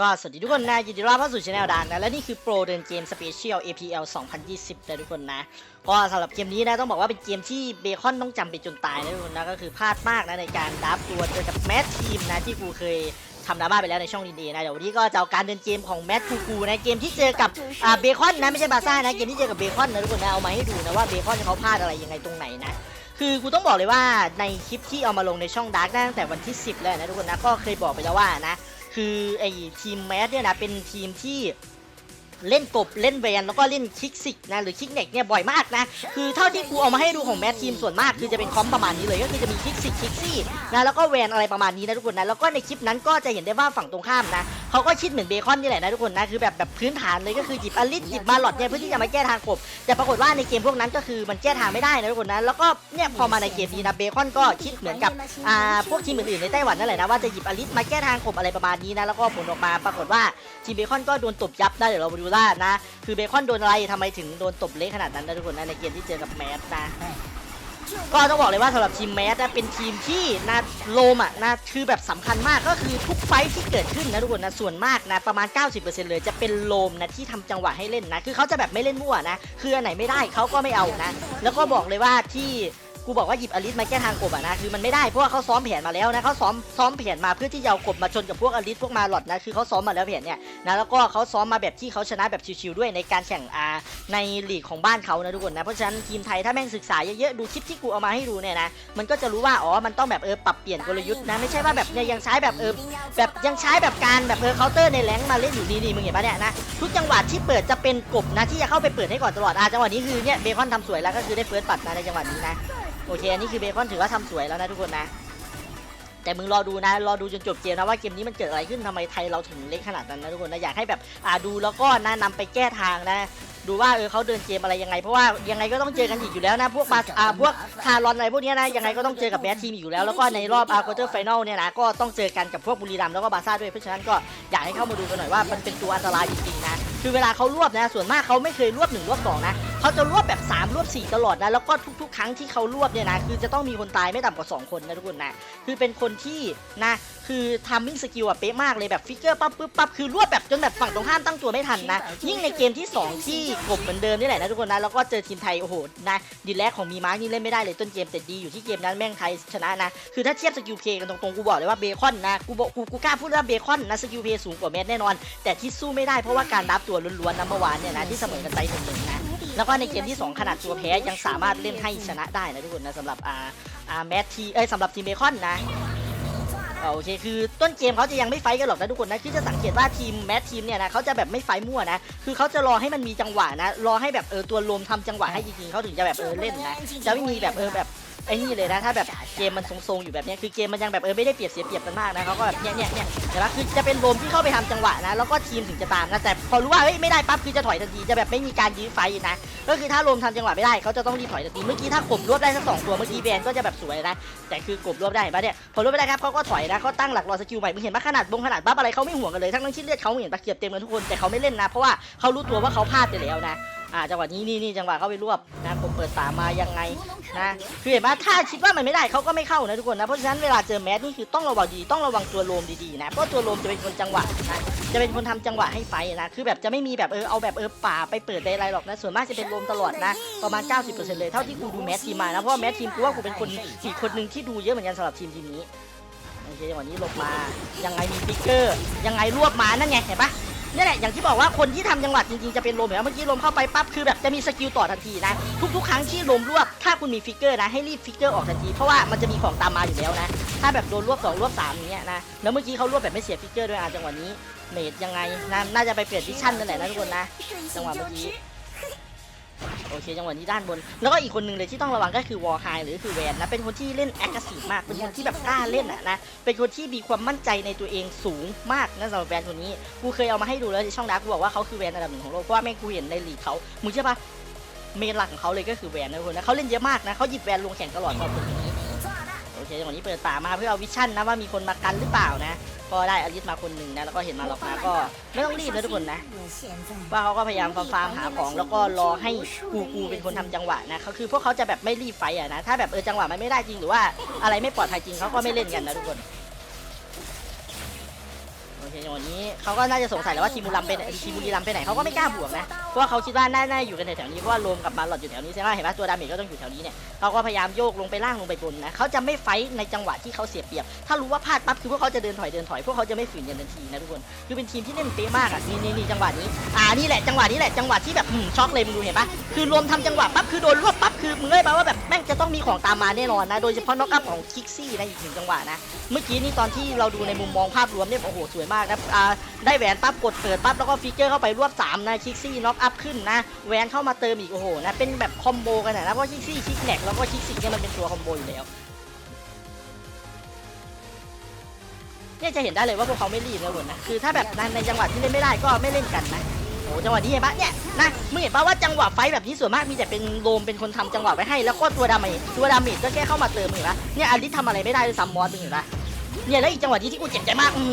ก็สวัสดีทุกคนนะยินดีต้อนรับเข้าสู่ช anel ดังนะและนี่คือโปรเดินเกมสเปเชียล APL 2020นะทุกคนนะก็สำหรับเกมนี้นะต้องบอกว่าเป็นเกมที่เบคอนต้องจำไปจนตายนะทุกคนนะก็คือพลาดมากนะในการดับตัวเจอกับแมททีมนะที่กูเคยทำดราม่าไปแล้วในช่องดีเดนะเดี๋ยววันนี้ก็จะเอาการเดินเกมของแมทคูกูนะเกมที่เจอกับเบคอนนะไม่ใช่บาซ่านะเกมที่เจอกับเบคอนนะทุกคนนะเอามาให้ดูนะว่าเบคอนเขาพลาดอะไรยังไงตรงไหนนะ คือกูต้องบอกเลยว่าในคลิปที่เอามาลงในช่องดาร์กตั้งแต่วันที่ 10 แล้วนะทุกคนนะก็เคยบอกไปแล้วว่านะคือไอ้ทีมแมสเนี่ยนะเป็นทีมที่ เล่นกบเล่นแวนแล้วก็เล่นคิกซิกนะหรือคิกเน็กเนี่ยบ่อยมากนะคือเท่าที่กูเอามาให้ดูของแมสทีมส่วนมากคือจะเป็นคอมประมาณนี้เลยก็คือจะมีคิกซิกคิกซี่นะแล้วก็แวนอะไรประมาณนี้นะทุกคนนะแล้วก็ในคลิปนั้นก็จะเห็นได้ว่าฝั่งตรงข้ามนะเขาก็คิดเหมือนเบคอนนี่แหละนะทุกคนนะคือแบบแบบพื้นฐานเลยก็คือหยิบอลิสหยิบมาหลอดเนี่ยเพื่อที่จะมาแก้ทางกบแต่ปรากฏว่าในเกมพวกนั้นก็คือมันแก้ทางไม่ได้นะทุกคนนะแล้วก็เนี่ยพอมาในเกมนี้นะเบคอนก็คิดเหมือนกับอ่าพวกทีมอื่นๆในไต้หวันนั่นแหละนะว่าจะหยิบอลิสมาแก้ทางกบอะไรประมาณนี้นะแล้วก็ผลออกมาปรากฏว่าทีมเบคอนก็โดนตบยับได้เดี๋ยวเรามาดูว่านะ คือเบคอนโดนอะไรทำไมถึงโดนตบเละขนาดนั้นนะทุกคนนะในเกมที่เจอกับแมสนะก็ต้องบอกเลยว่าสำหรับทีมแมสนะเป็นทีมที่นะโลมอะนะคือแบบสำคัญมากก็คือทุกไฟที่เกิดขึ้นนะทุกคนนะส่วนมากนะประมาณ 90%เลยจะเป็นโลมนะที่ทำจังหวะให้เล่นนะคือเขาจะแบบไม่เล่นมั่วนะคืออันไหนไม่ได้เขาก็ไม่เอานะ แล้วก็บอกเลยว่าที่ กูบอกว่าหยิบอลิสมาแก้ทางกบอะนะคือมันไม่ได้เพราะว่าเขาซ้อมแผนมาแล้วนะเขาซ้อมซ้อมแผนมาเพื่อที่จะเอากบมาชนกับพวกอลิสพวกมาหลอดนะคือเขาซ้อมมาแล้วแผนเนี่ยนะแล้วก็เขาซ้อมมาแบบที่เขาชนะแบบชิวๆด้วยในการแข่งอาในลีกของบ้านเขานะทุกคนนะเพราะฉะนั้นทีมไทยถ้าแม่งศึกษาเยอะๆดูคลิปที่กูเอามาให้ดูเนี่ยนะมันก็จะรู้ว่าอ๋อมันต้องแบบเออปรับเปลี่ยนกลยุทธ์นะไม่ใช่ว่าแบบเนี่ยยังใช้แบบเออแบบยังใช้แบบการแบบเออเคาน์เตอร์ในแรงมาเล่นอยู่นี่ๆมึงเห็นปะเนี่ยนะทุกจังหวะที่เปิดจะเป็นกบนะที่จะเข้าไปเปิดให้ก่อนตลอดอะจังหวะนี้คือเนี่ยเบคอนทำสวยแล้วก็คือได้เฟิร์สปัดนะในจังหวะนี้นะ โอเคอันนี้คือเบคอนถือว่าทำสวยแล้วนะทุกคนนะ แต่มึงรอดูนะ รอดูจนจบเกมนะว่าเกมนี้มันเกิดอะไรขึ้นทำไมไทยเราถึงเล็กขนาดนั้นนะทุกคนนะอยากให้แบบอ่าดูแล้วก็นะนำไปแก้ทางนะ ดูว่าเออเขาเดินเกมอะไรยังไง เพราะว่ายังไงก็ต้องเจอกันอีกอยู่แล้วนะพวกมาอ่าพวกคารอนอะไรพวกนี้นะยังไงก็ต้องเจอกับแบททีมอยู่แล้วแล้วก็ในรอบอาร์ควอเตอร์ไฟแนลเนี่ยนะก็ต้องเจอกันกับพวกบุรีรัมย์แล้วก็บาร์ซ่าด้วยเพราะฉะนั้นก็อยากให้เข้ามาดูกันหน่อยว่ามันเป็นตัวอันตรายจริงๆนะคือเวลาเขารวบนะส่วนมากเขาไม่เคยรวบหนึ่งรวบสองนะ เขาจะรวบแบบสามรวบสี่ตลอดนะ แล้วก็ทุก ๆ ครั้งที่เขารวบเนี่ยนะ คือจะต้องมีคนตายไม่ต่ำกว่าสองคนนะทุกคนนะ คือเป็นคนที่นะ คือทามมิ่งสกิลอะเป๊ะมากเลยแบบฟิกเกอร์ปั๊บปึ๊บปั๊บคือรวบแบบจนแบบฝั่งตรงข้ามตั้งตัวไม่ทันนะ ยิ่งในเกมที่ 2 ที่กบเหมือนเดิมนี่แหละนะทุกคนนะ แล้วก็เจอทีมไทยโอ้โหนะดีแลกของมีมาร์กนี่เล่นไม่ได้เลยต้นเกมแต่ดีอยู่ที่เกมนั้นแม่งไทยชนะนะ คือถ้าเทียบสกิลเพย์กันตรงๆกูบอกเลยว่าเบคอนนะ กูบอกกูกูกล้าพูดว่าเบคอนนะสกิลเพย์สูงกว่าแมสแน่นอน แต่ที่สู้ไม่ได้เพราะว่าการรับตัวล้วนๆนะเมื่อวานเนี่ยนะที่เสมอกันไปหนึ่งนะ แล้วก็ในเกมที่ 2 ขนาดตัวแพ้ยังสามารถเล่นให้ชนะได้นะทุกคนนะสำหรับอ่าอ่าแมททีเอ้ยสำหรับทีมเบคอนนะโอเคคือต้นเกมเขาจะยังไม่ไฟกันหรอกนะทุกคนนะคือจะสังเกตว่าทีมแมททีมเนี่ยนะเขาจะแบบไม่ไฟมั่วนะคือเขาจะรอให้มันมีจังหวะนะรอให้แบบเออตัวลมทำจังหวะให้จริงๆเขาถึงจะแบบเออเล่นนะจะไม่มีแบบเออแบบ ไอ้นี่เลยนะถ้าแบบเกมมันทรงๆอยู่แบบนี้คือเกมมันยังแบบเออไม่ได้เปรียบเสียเปรียบกันมากนะเขาก็แบบเนี้ยเนี้ยเนี้ยเห็นปะคือจะเป็นลมที่เข้าไปทำจังหวะนะแล้วก็ทีมถึงจะตามนะแต่พอรู้ว่าเฮ้ยไม่ได้ปั๊บคือจะถอยทันทีจะแบบไม่มีการยื้อไฟนะก็คือถ้าลมทำจังหวะไม่ได้เขาจะต้องรีบถอยทันทีเมื่อกี้ถ้ากบรวบได้สักสองตัวเมื่อกี้แบนก็จะแบบสวยนะแต่คือกบรวบได้เห็นปะเนี่ยพอรวบไม่ได้ครับเขาก็ถอยนะเขาตั้งหลักรอสกิลใหม่มึงเห็นปะขนาดบงขนาดบัฟอะไรเขาไม่ห่วงกันเลยทั้งทั้งที่เลือดเขาเห็นปะเกียบเต็มกันทุกคนแต่เขาไม่เล่นนะเพราะว่าเขารู้ตัวว่าเขาพลาดไปแล้วนะ อ่าจังหวะนี้นี่นี่จังหวะเขาไปรวบนะผมเปิดฝามายังไงนะคือเห็นปะถ้าคิดว่ามันไม่ได้เขาก็ไม่เข้านะทุกคนนะเพราะฉะนั้นเวลาเจอแมสนี่คือต้องระวังดีต้องระวังตัวโลมดีๆนะเพราะตัวโลมจะเป็นคนจังหวะนะจะเป็นคนทำจังหวะให้ไฟนะคือแบบจะไม่มีแบบเออเอาแบบเออป่าไปเปิดใดอะไรหรอกนะส่วนมากจะเป็นโลมตลอดนะประมาณ 90%เลยเท่าที่กูดูแมสทีมมานะเพราะแมสทีมกูว่ากูเป็นคนอีกคนหนึ่งที่ดูเยอะเหมือนกันสำหรับทีมทีมนี้โอเคจังหวะนี้หลบมายังไงมีฟิกเกอร์ยังไงรวบมานั่นไงเห็นปะ นี่แหละอย่างที่บอกว่าคนที่ทำจังหวัดจริงๆจะเป็นลมเห็นไหมเมื่อกี้ลมเข้าไปปั๊บคือแบบจะมีสกิลต่อทันทีนะทุกๆ ครั้งที่ลมรวบถ้าคุณมีฟิกเกอร์นะให้รีบฟิกเกอร์ออกทันทีเพราะว่ามันจะมีของตามมาอยู่แล้วนะถ้าแบบโดนรวบสองรวบสามอย่างเงี้ยนะแล้วเมื่อกี้เขารวบแบบไม่เสียฟิกเกอร์ด้วยอะจังหวะนี้เมดยังไงนะน่าจะไปเปลี่ยนวิชั่นนั่นแหละนะทุกคนนะจังหวะเมื่อกี้ โอเคจังหวะนี้ด้านบน แล้วก็อีกคนหนึ่งเลยที่ต้องระวังก็คือวอลไฮหรือคือแวนนะเป็นคนที่เล่นแอคทีฟมาก เป็นคนที่แบบกล้าเล่นอะนะเป็นคนที่มีความมั่นใจในตัวเองสูงมากนะสำหรับแวนคนนี้กูเคยเอามาให้ดูแล้วในช่องดักกูบอกว่าเขาคือแวนอันดับหนึ่งของโลกเพราะว่าแม่งกูเห็นในลีกเขามึงเชื่อปะเมนหลักของเขาเลยก็คือแวนนะทุกคนนะเขาเล่นเยอะมากนะเขาหยิบแวนลงแข่งตลอดสำหรับคนนี้โอเคจังหวะนี้เปิดป่ามาเพื่อเอาวิชั่นนะว่ามีคนมากันหรือเปล่านะ ก็ได้อลิสมาคนหนึ่งนะ แล้วก็เห็นมาล็อกมาก็ไม่ต้องรีบนะทุกคนนะว่าเขาก็พยายามฟาร์มหาของ แล้วก็รอให้กูกูเป็นคนทำจังหวะนะเขาคือพวกเขาจะแบบไม่รีบไฟอะนะ ถ้าแบบเออจังหวะมันไม่ได้จริงหรือว่าอะไรไม่ปลอดภัยจริงเขาก็ไม่เล่นกันนะทุกคน เคจังหวะนี้เขาก็น่าจะสงสัยแล้วว่าทีมบุรีรัมย์ไปไหนทีมบุรีรัมย์ไปไหนเขาก็ไม่กล้าบวกนะเพราะว่าเขาคิดว่าน่าน่าอยู่กันแถวๆนี้เพราะว่าโรมกับมาหลอดอยู่แถวนี้ใช่ไหมเห็นไหมตัวดาเมจก็ต้องอยู่แถวนี้เนี่ยเขาก็พยายามโยกลงไปล่างลงไปบนนะเขาจะไม่ไฟท์ในจังหวะที่เขาเสียเปรียบ ถ้ารู้ว่าพลาดปั๊บคือพวกเขาจะเดินถอยเดินถอยพวกเขาจะไม่ฝืนกันทันทีนะทุกคนคือเป็นทีมที่เล่นเป๊ะมากอะนี่นี่นี่จังหวะนี้อ่านี่แหละจังหวะนี้แหละจังหวะที่แบบอืมช็อกเลยมึงดูเห็นปะคือรวมทำจังหวะปั๊บคือโดนรวบ คือมึงเลยปะว่าแบบแม่งจะต้องมีของตามมาแน่นอนนะ โดยเฉพาะน็อกอัพของคิกซี่นะอีกหนึ่งจังหวะนะ เมื่อกี้นี่ตอนที่เราดูในมุมมองภาพรวมเนี่ยโอ้โหสวยมากนะอ่าได้แหวนปั๊บกดเปิดปั๊บแล้วก็ฟิกเกอร์เข้าไปรวบสามนะคิกซี่น็อกอัพขึ้นนะแหวนเข้ามาเติมอีกโอ้โหนะเป็นแบบคอมโบกันนะเพราะคิกซี่คิกแหลกแล้วก็คิกซี่เนี่ยมันเป็นตัวคอมโบอยู่แล้วเนี่ยจะเห็นได้เลยว่าพวกเขาไม่รีบนะทุกคนนะคือถ้าแบบในในจังหวะที่เล่นไม่ได้ก็ไม่เล่นกันนะ โอ้จังหวะนี้เห็นปะเนี่ยนะมึงเห็นปะว่าจังหวะไฟแบบนี้ส่วนมากมีแต่เป็นโรมเป็นคนทำจังหวะไว้ให้แล้วก็ตัวดาเมจตัวดาเมจก็แค่เข้ามาเติมมึงเห็นปะเนี่ยอลิสทำอะไรไม่ได้เลยซัมมอสมึงเห็นปะเนี่ยแล้วอีกจังหวะนี้ที่กูเจ็บใจมากอื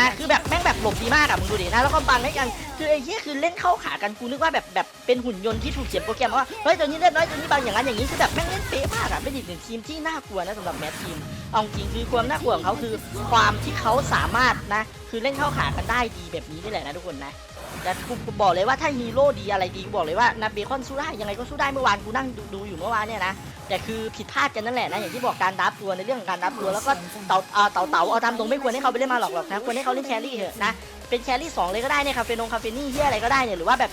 นะคือแบบแม่งแบบหลบดีมากอะมึงดูดินะแล้วก็บังให้กันคือไอ้เหี้ยคือเล่นเข้าขากันกูนึกว่าแบบแบบเป็นหุ่นยนต์ที่ถูกเขียนโปรแกรมว่าเฮ้ยตัวนี้เล่นน้อยตัวนี้บางอย่างนั้นอย่างนี้คือแบบแม่งเล่นเป๊ะมากอะเป็นอีกหนึ่งทีมที่น่ากลัวนะสำหรับแมททีมเอาจริงคือความน่ากลัวของเขาคือความที่เขาสามารถนะ คือเล่นเข้าขากันได้ดีแบบนี้นี่แหละนะทุกคนนะ แต่กูบอกเลยว่าถ้าฮีโร่ดีอะไรดีกูบอกเลยว่านาเบคอนสู้ได้ยังไงก็สู้ได้เมื่อวานกูนั่งดูดูอยู่เมื่อวานเนี่ยนะแต่คือผิดพลาดกันนั่นแหละนะอย่างที่บอกการดับตัวในเรื่องของการดับตัวแล้วก็เต่าเอ่อเต่าเต่าเอาตามตรงไม่ควรให้เขาไปเล่นมาหรอกหรอกนะควรให้เขาเล่นแครี่เถอะนะเป็นแครี่สองเลยก็ได้เนี่ยคาเฟนงคาเฟนี่เฮียอะไรก็ได้เนี่ยหรือว่าแบบ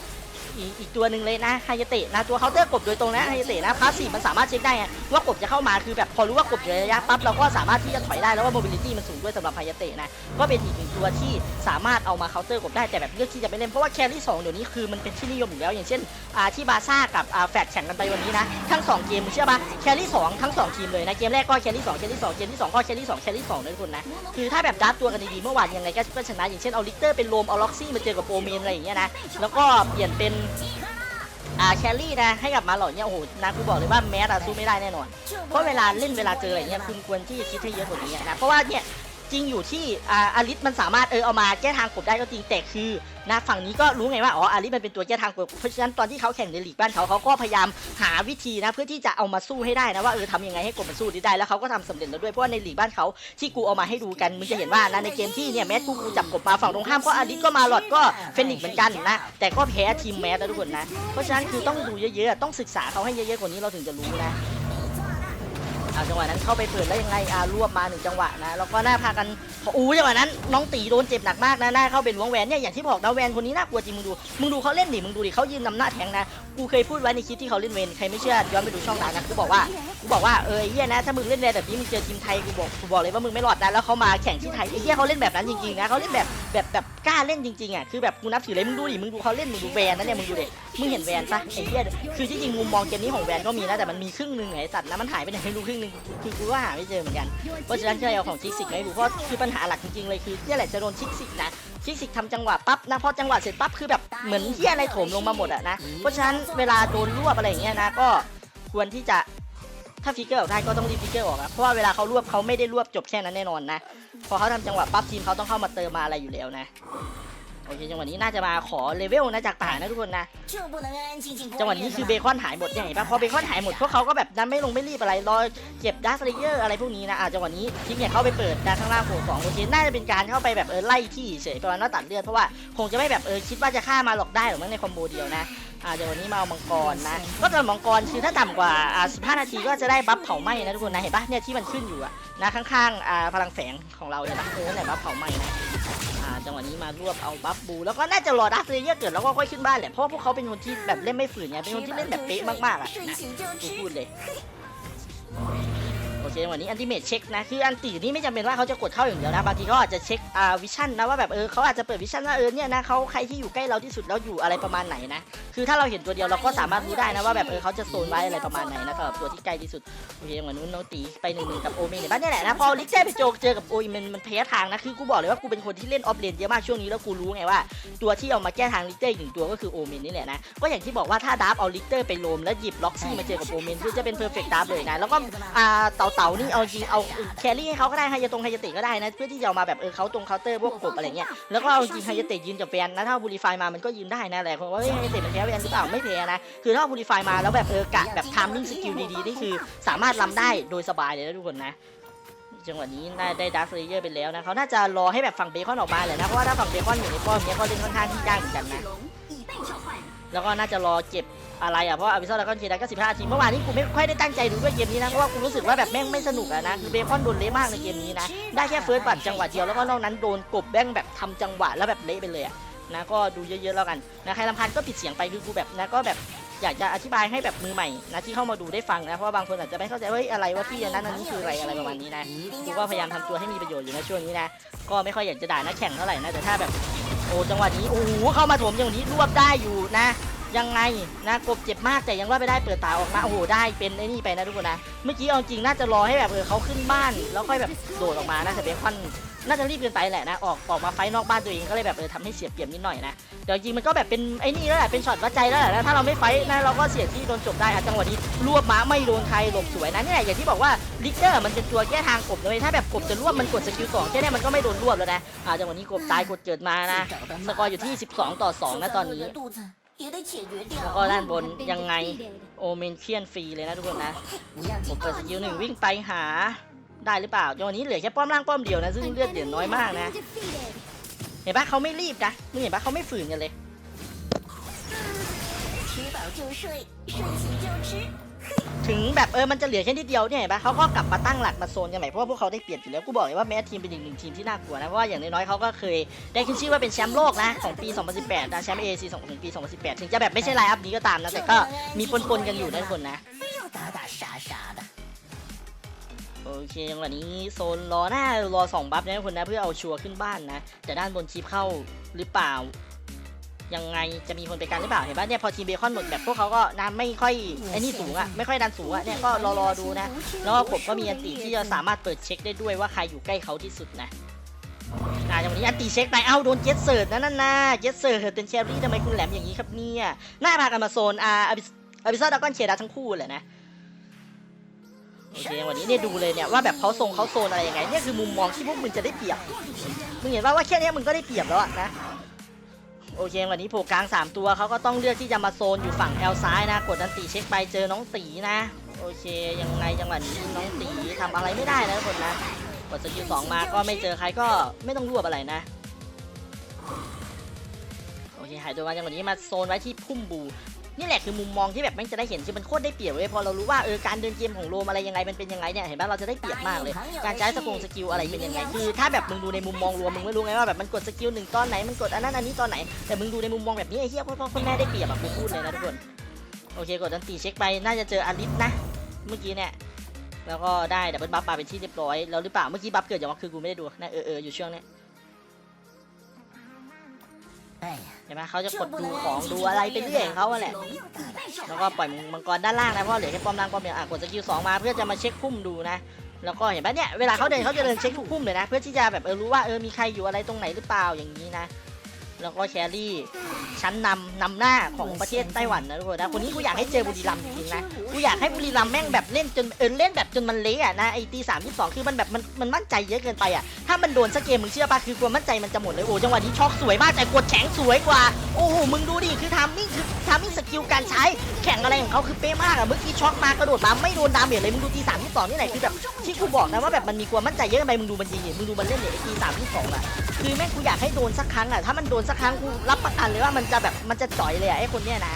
อีกอีกตัวหนึ่งเลยนะไฮยเตะนะตัวเคาน์เตอร์กบโดยตรงนะไฮยเตะนะพาสซีฟมันสามารถเช็คได้ไงว่ากบจะเข้ามาคือแบบพอรู้ว่ากบอยู่ในระยะปั๊บเราก็สามารถที่จะถอยได้แล้วว่าโมบิลิตี้มันสูงด้วยสำหรับไฮยเตะนะก็เป็นอีกหนึ่งตัวที่สามารถเอามาเคาน์เตอร์กบได้แต่แบบเลือกที่จะไม่เล่นเพราะว่าแครี่สองเดี๋ยวนี้คือมันเป็นที่นิยมอยู่แล้วอย่างเช่นอ่าที่บาซ่ากับอ่าแฟดแข่งกันไปวันนี้นะทั้งสองเกมเชื่อปะแครี่สองทั้งสองทีมเลยนะเกมแรกก็แครี่สองแครี่สองเกมที่สองก็แครี่สองแครี่สองนะทุกคนนะคือถ้าแบบดับตัวกันดีๆเมื่อวานยังไงก็ชนะอย่างเช่นเอาลิกเตอร์เป็นโรมเอาล็อกซี่มาเจอกับโปรเมนอะไรอย่างเงี้ยนะแล้วก็เปลี่ยนเป็น อ่าแคลรี่นะให้กับมาหลอดเนี่ยโอ้โหนะกูบอกเลยว่าแมสอะสู้ไม่ได้แน่นอน เพราะเวลาเล่นเวลาเจออะไรเงี้ยคุณควรที่จะคิดให้เยอะกว่านี้นะเพราะว่าเนี่ย จริงอยู่ที่อ่าอาริสมันสามารถเออเอามาแก้ทางกบได้ก็จริงแต่คือนะฝั่งนี้ก็รู้ไงว่าอ๋ออาริสมันเป็นตัวแก้ทางกบเพราะฉะนั้นตอนที่เขาแข่งในลีกบ้านเขาเขาก็พยายามหาวิธีนะเพื่อที่จะเอามาสู้ให้ได้นะว่าเออทำยังไงให้กบมันสู้ได้แล้วเขาก็ทำสำเร็จแล้วด้วยเพราะว่าในลีกบ้านเขาที่กูเอามาให้ดูกันมึงจะเห็นว่านะในเกมที่เนี่ยแมสกูกูจับกบมาฝั่งตรงข้ามก็อาริสก็มาหลอดก็เฟนิกซ์เหมือนกันนะแต่ก็แพ้ทีมแมสนะทุกคนนะเพราะฉะนั้นคือต้องดูเยอะๆต้องศึกษาเขาให้เยอะๆกว่านี้เราถึงจะรู้นะ อาจังหวะนั้นเข้าไปเปิดได้ยังไงอ่ารวบมาหนึ่งจังหวะนะแล้วก็หน้าพากันอู้จังหวะนั้นน้องตีโดนเจ็บหนักมากนะหน้าเข้าไปล้วงแหวนเนี่ยอย่างที่บอกนะแหวนคนนี้น่ากลัวจริงมึงดูมึงดูเขาเล่นดิมึงดูดิเขายืนนำหน้าแทงนะกูเคยพูดไว้ในคลิปที่เขาเล่นเวนใครไม่เชื่อย้อนไปดูช่องนั้นะกูบอกว่ากูบอกว่าเออไอ้เหี้ยนะถ้ามึงเล่นแวนแบบนี้มึงเจอทีมไทยกูบอกกูบอกเลยว่ามึงไม่รอดนะแล้วเขามาแข่งที่ไทยไอ้เหี้ยเขาเล่นแบบนั้นจริงๆนะเขาเล่นแบบแบบแบบกล้าเล่นจริงๆอะคือแบบกูนับถือเลยมึงดูดิมึงดูเขาเล่นมึงดูแวนนะเนี่ยมึงดูดิมึงเห็นแวนปะไอ้เหี้ยคือที่จริงมุมมองเกมนี้ของแวนก็มีนะแต่มันมีครึ่งหนึงไงไอ้สัตว์นะมันหายไปไหนไม่รู้ครึ่งนึงคือกูก็หาไม่เจอเหมือนกันเพราะฉะนั้นก็เลยเอาของชิกซิกมาให้ดูเพราะคือปัญหาหลักจริงๆเลยคือที่แหละจะโดนชิกซิกนะชิกซิกทำจังหวะปั๊บนะพอจังหวะเสร็จปั๊บคือแบบเหมือนที่อะไรโถมลงมาหมดอะนะเพราะฉะนั้นเวลาโดนรวบอะไรอย่างเงี้ยนะก็ควรที่จะถ้าฟิกเกอร์ออกได้ก็ต้องรีบฟิกเกอร์ออกอะเพราะว่าเวลาเขารวบเขาไม่ได้รวบจบแค่นั้นแน่นอนนะพอเขาทำจังหวะปั๊บทีมเขาต้องเข้ามาเติมมาอะไรอยู่แล้วนะ โอเคจังหวะนี้น่าจะมาขอเลเวลนะจากป่านะทุกคนนะจังหวะนี้คือเบคอนหายหมดเนี่ยเห็นปะพอเบคอนหายหมดพวกเขาก็แบบนั้นไม่ลงไม่รีบอะไรรอเก็บดัสเลเยอร์อะไรพวกนี้นะอะจังหวะนี้ทิ้งเนี่ยเข้าไปเปิดดานข้างล่างโผล่สองโอเคน่าจะเป็นการเข้าไปแบบเออไล่ที่เฉยประมาณว่าตัดเลือดเพราะว่าคงจะไม่แบบเออคิดว่าจะฆ่ามาหลอกได้หรอกมั้งในคอมโบเดียวนะอ่าเดี๋ยววันนี้มาเอามังกรนะ ก็จะมังกรคือถ้าต่ำกว่าอ่า15 นาทีก็จะได้บัฟเผาไหม้นะทุกคนนะเห็นปะเนี่ยที่มันขึ้นอยู่อะนะข้างๆอ่าพลังแสงของเราเนี่ยนะเออนั่นแหละบัฟเผาไหม้นะอ่า จังหวะนี้มารวบเอาบัฟบู แล้วก็น่าจะรอดัสเลเยอร์เกิดแล้วก็ค่อยขึ้นบ้านแหละ เพราะว่าพวกเขาเป็นคนที่แบบเล่นไม่ฝืนไง เป็นคนที่เล่นแบบเป๊ะมากๆอะนะกูพูดเลย เคจังหวะนี้อันติเมทเช็คนะคืออันตีนี่ไม่จำเป็นว่าเขาจะกดเข้าอย่างเดียวนะบางทีเขาอาจจะเช็คอ่าวิชั่นนะว่าแบบเออเขาอาจจะเปิดวิชั่นว่าเออเนี่ยนะเขาใครที่อยู่ใกล้เราที่สุดแล้วอยู่อะไรประมาณไหนนะคือถ้าเราเห็นตัวเดียวเราก็สามารถรู้ได้นะว่าแบบเออเขาจะโซนไว้อะไรประมาณไหนนะสำหรับตัวที่ใกล้ที่สุดโอเคจังหวะนู้นน้องตีไปหนึ่งหนึ่งกับโอเมนในบ้านนี่แหละนะพอลิกเจ้ไปโจกเจอกับโอเมนมันแพ้ทางนะคือกูบอกเลยว่ากูเป็นคนที่เล่นออฟเลนเยอะมากช่วงนี้แล้วกูรู้ไงว่า ตัวที่เอามาแก้ทางลิกเตอร์อีกหนึ่งตัวก็คือโอเมนนี่แหละนะก็อย่างที่บอกว่าถ้าดับเอาลิกเตอร์ไปโลมแล้วหยิบล็อกซี่มาเจอกับโอเมนคือจะเป็นเพอร์เฟกต์ดับเลยนะแล้วก็อ่าเต่าเต่านี่เอาจริงเอาแครี่ให้เขาก็ได้ไฮยาตรงไฮยาตะก็ได้นะเพื่อที่จะมาแบบเออเขาตรงเคาน์เตอร์พวกกบอะไรเงี้ยแล้วก็เอาจริงไฮยาเตะยืนกับแวนนะถ้าบูริฟายมามันก็ยืนได้นะแหละเพราะว่าเฮ้ยไฮยาเตะมันแพ้แวนหรือเปล่าไม่แพ้นะคือถ้าบูริฟายมาแล้วแบบเออกะแบบทามมิ่งสกิลดีๆนี่คือสามารถลำได้โดยสบายเลยนะทุกคนนะจังหวะนี้น่าได้ดักเลเยอร์ไปแล้วนะเขาน่าจะรอให้แบบฝั่งเบคอนออกมาแหละนะเพราะว่าถ้าฝั่งเบคอนอยู่ในป้อมเนี้ยก็เล่นค่อนข้างที่ยากเหมือนกันนะแล้วก็น่าจะรอเก็บ อะไรอะเพราะว่าวิซอลแล้วก็เคดัก็15 ทีเมื่อวานนี้กูไม่ค่อยได้ตั้งใจดูด้วยเกมนี้นะเพราะว่ากูรู้สึกว่าแบบแม่งไม่สนุกอะนะคือเบคอนโดนเละมากในเกมนี้นะได้แค่เฟิร์สบัตจังหวะเดียวแล้วก็นอกนั้นโดนกบแบ้งแบบทำจังหวะแล้วแบบเละไปเลยอะนะก็ดูเยอะๆแล้วกันนะใครลำพันก็ปิดเสียงไปคือกูแบบนะก็แบบอยากจะอธิบายให้แบบมือใหม่นะที่เข้ามาดูได้ฟังนะเพราะว่าบางคนอาจจะไม่เข้าใจเฮ้ยอะไรว่าที่อันนั้นอันนี้คืออะไรอะไรประมาณนี้นะกูก็พยายามทำตัวให้มีประโยชน์อยู่นะช่วงนี้นะก็ไม่ค่อยอยากจะด่านักแข่งเท่าไหร่นะแต่ถ้าแบบโอ้จังหวะนี้โอ้โหเข้ามาถมอย่างนี้รวบได้อยู่นะ ยังไงนะกบเจ็บมากแต่ยังว่าไม่ได้เปิดตาออกมาโอ้โหได้เป็นไอ้นี่ไปนะทุกคนนะเมื่อกี้เอาจริงน่าจะรอให้แบบเออเขาขึ้นบ้าน แล้วค่อยแบบโดดออกมานะแต่เบคอนน่าจะรีบเกินไปแหละนะออกออกมาไฟนอกบ้านตัวเองก็เลยแบบเออทำให้เสียเปรียบนิดหน่อยนะแต่จริงมันก็แบบเป็นไอ้นี่แล้วแหละเป็นช็อตวัดใจแล้วแหละนะถ้าเราไม่ไฟนะเราก็เสียที่โดนจบได้อะจังหวะนี้รวบม้าไม่โดนใครหลบสวยนะเนี่ยอย่างที่บอกว่าลิกเตอร์มันเป็นตัวแก้ทางกบเลยถ้าแบบกบจะรวบมันกดสกิลสองแค่นี้มันก็ไม่โดนรวบแล้วนะอ่าจังหวะนี้กบตายกดเกิดมานะสกอร์อยู่ที่ 12 ต่อ 2 นะตอนนี้ แล้วก็ด้านบนยังไงโอเมนเคียนฟรีเลยนะทุกคนนะผมเปิดสกิลหนึ่งวิ่งไปหาได้หรือเปล่าตอนนี้เหลือแค่ป้อมล่างป้อมเดียวนะซึ่งเลือดเหลือน้อยมากนะ เห็นปะเขาไม่รีบนะมึงเห็นปะเขาไม่ฝืนกันเลย ถึงแบบเออมันจะเหลือแค่นิดเดียวเนี่ยเห็นปะเขาก็กลับมาตั้งหลักมาโซนกันใหม่เพราะว่าพวกเขาได้เปรียบอยู่แล้วกูบอกเลยว่าแม้ทีมเป็นอีกหนึ่งทีมที่น่ากลัวนะเพราะว่าอย่างน้อยๆเขาก็เคยได้ขึ้นชื่อว่าเป็นแชมป์โลกนะของปี 2018นะแชมป์เอซีของปี 2018 ถึงจะแบบไม่ใช่ไลน์อัพนี้ก็ตามนะแต่ก็มีปนๆกันอยู่นะทุกคนนะโอเคจังหวะนี้โซนรอหน้ารอสองบัฟนะทุกคนนะเพื่อเอาชัวร์ขึ้นบ้านนะแต่ด้านบนชิปเข้าหรือเปล่า ยังไงจะมีคนไปกันหรือเปล่าเห็นปะเนี่ยพอทีมเบคอนหมดแบบพวกเขาก็น้ำไม่ค่อยไอ้นี่สูงอะไม่ค่อยดันสูงอะเนี่ยก็รอรอดูนะ แล้วก็ผมก็มีอันติที่จะสามารถเปิดเช็คได้ด้วยว่าใครอยู่ใกล้เขาที่สุดนะอ่าจังหวะนี้อันติเช็คไปเอ้าโดนเจ็ตเสิร์ตนะนั่นน่ะเจ็ตเสิร์ตเป็นแชรี่ทำไมคุณแหลมอย่างนี้ครับเนี่ยน่าพากันมาโซนอาอบิอบิซาดากอนเชดาทั้งคู่เลยนะโอเควันนี้เนี่ยดูเลยเนี่ยว่าแบบเขาทรงเขาโซนอะไรยังไงเนี่ยคือมุมมองที่พวกมึงจะได้เปรียบมึงเห็นว่าว่าแค่เนี้ยมึงก็ได้เปรียบแล้วอะนะ โอเควันนี้โผล่กลาง 3 ตัวเขาก็ต้องเลือกที่จะมาโซนอยู่ฝั่งแอลซ้ายนะ กดดันตีเช็คไปเจอน้องตีนะ โอเคยังไงจังหวะนี้น้องตีทำอะไรไม่ได้นะทุกคนนะกดสกิลสองมาก็ไม่เจอใครก็ไม่ต้องรวบอะไรนะโอเคหายตัวมาจังหวะนี้มาโซนไว้ที่พุ่มบู นี่แหละคือมุมมองที่แบบแม่งจะได้เห็นคือมันโคตรได้เปรียบเลยพอเรารู้ว่าเออการเดินเกมของโรมอะไรยังไงมันเป็นยังไงเนี่ยเห็นปะเราจะได้เปรียบมากเลย การใช้สกงสกิลอะไรเป็นยังไงคือ ถ้าแบบมึงดูในมุมมองรวมมึงไม่รู้ไงว่าแบบมันกดสกิลหนึ่งตอนไหนมันกดอันนั้นอันนี้ตอนไหนแต่มึงดูในมุมมองแบบนี้ไอ้เหี้ยพ่อพ่อคุณแม่ได้เปรียบอะกูพูดเลยนะทุกคนโอเคกดดันตีเช็คไปน่าจะเจออลิสนะ เมื่อกี้เนี่ยแล้วก็ได้ดับเบิลบัฟมาเป็นที่เรียบร้อยแล้วหรือเปล่าเมื่อกี้บัฟเกิดอย่างว่าคือกูไม่ได้ดูนะเออเอออยู่ช่วงเนี้ ยเห็นไหมเขาจะกดดูของดูอะไรไปเรื่อยของเขาอะแหละแล้วก็ปล่อยมังกรด้านล่างนะเพราะเหลือแค่ป้อมล่างป้อมเดียวอะกดสกิลสองมาเพื่อจะมาเช็คพุ่มดูนะแล้วก็เห็นปะเนี่ยเวลาเขาเดินเขาจะเดินเช็คทุกพุ่มเลยนะ เพื่อที่จะแบบเออรู้ว่าเออมีใครอยู่อะไรตรงไหนหรือเปล่าอย่างนี้นะ แล้วก็แครี่ ชั้นนำนำหน้าของประเทศไต้หวันนะทุกคนนะคนนี้กูอยากให้เจอบุรีรัมย์จริงๆนะกูอยากให้บุรีรัมย์แม่งแบบเล่นจนเออเล่นแบบจนมันเละอะนะไอตีสามที่สองคือมันแบบมันมันมั่นใจเยอะเกินไปอะถ้ามันโดนสักเกมมึงเชื่อป่ะคือความมั่นใจมันจะหมดเลยโอ้จังหวะนี้ช็อกสวยมากแต่กดแข็งสวยกว่าโอ้โหมึงดูดิคือทามมิ่งคือทามมิ่งสกิลการใช้แข่งอะไรของเขาคือเป๊ะมากอะเมื่อกี้ช็อกมากระโดดมาไม่โดนดาเมจเลยมึงดูตีสามที่สองนี่ไหนคือแบบ ที่กูบอกนะว่าแบบมันมีความมั่นใจเยอะไปมึงดูมันยิงดิมึงดูมันเล่นเนี่ยไอตีสามที่สองอะคือแม่งกูอยากให้โดนสักครั้งอะถ้ามันโดนสักครั้งกูรับประกันเลยว่ามันจะแบบมันจะจ่อยเลยอะไอ้คนเนี้ยนะ